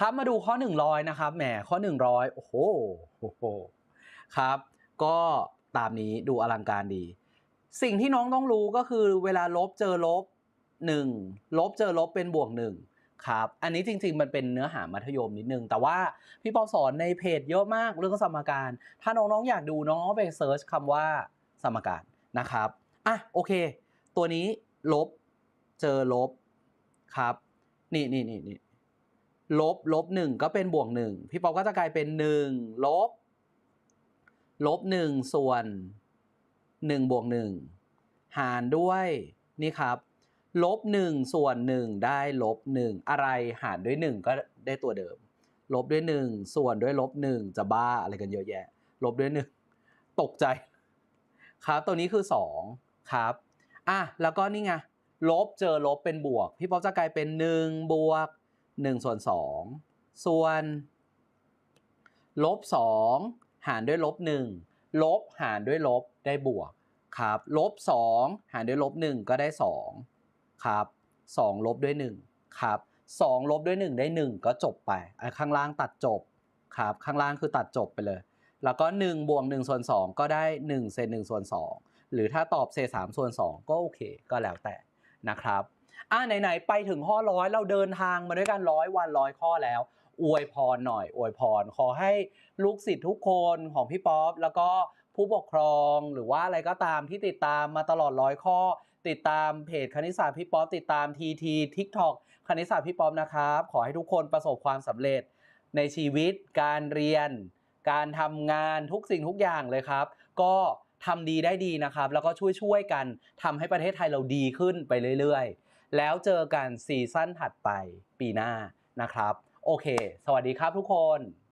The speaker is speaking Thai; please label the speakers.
Speaker 1: ครับมาดูข้อ 100 นะครับแหมข้อ 100 โอ้โหโอ้โหครับ ก็ตามนี้ดูอลังการดี สิ่งที่น้องต้องรู้ก็คือเวลาลบเจอลบ 1 ลบเจอลบเป็นบวก 1 ครับ อันนี้จริง ๆ มันเป็นเนื้อหามัธยมนิดนึง แต่ว่าพี่ปอสอนในเพจเยอะมากเรื่องสมการ ถ้าน้องๆอยากดูน้องๆไปเซิร์ชคำว่าสมการนะครับอะโอเค ตัวนี้ลบเจอลบครับ นี่นี่นี่นี่ ลบลบหนึ่งก็เป็นบวกหนึ่งพี่ป๊อปก็จะกลายเป็นหนึ่งลบ ลบหนึ่งส่วนหนึ่งบวกหนึ่งหารด้วยนี่ครับลบหนึ่งส่วนหนึ่งได้ลบหนึ่งอะไรหารด้วยหนึ่งก็ได้ตัวเดิม ลบด้วยหนึ่งส่วนด้วยลบหนึ่งจะบ้าอะไรกันเยอะแยะ ลบด้วยหนึ่งตกใจ ครับตัวนี้คือสองครับอะแล้วก็นี่ไงลบเจอลบเป็นบวก พี่ป๊อปจะกลายเป็นหนึ่งบวก 1 ส่วน 2 ส่วนลบ 2 หารด้วยลบ 1 ลบหารด้วยลบได้บวกครับลบ 2 หารด้วยลบ 1 ก็ได้ 2 ครับ 2 ลบด้วย 1 ครับ 2 ลบด้วย 1 ได้ 1 ก็จบไป ข้างล่างตัดจบครับ ข้างล่างคือตัดจบไปเลย แล้วก็ 1 บวก 1 ส่วน 2 ก็ได้ 1 เศษ 1 ส่วน 2 หรือถ้าตอบเศษ 3 ส่วน 2 ก็โอเค ก็แล้วแต่นะครับ อะไหนๆไปถึงข้อร้อยเราเดินทางมาด้วยกันร้อยวันร้อยข้อแล้ว อวยพรหน่อย อวยพร ขอให้ลูกศิษย์ทุกคนของพี่ป๊อปแล้วก็ผู้ปกครองหรือว่าอะไรก็ตามที่ติดตามมาตลอดร้อยข้อ ติดตามเพจคณิตศาสตร์พี่ป๊อปติดตามทีทีทิกทอกคณิตศาสตร์พี่ป๊อปนะครับ ขอให้ทุกคนประสบความสำเร็จในชีวิต การเรียน การทำงานทุกสิ่งทุกอย่างเลยครับ ก็ทำดีได้ดีนะครับ แล้วก็ช่วยๆกันทำให้ประเทศไทยเราดีขึ้นไปเรื่อยๆ แล้วเจอกันซีซั่นถัดไปปีหน้านะครับ โอเค สวัสดีครับทุกคน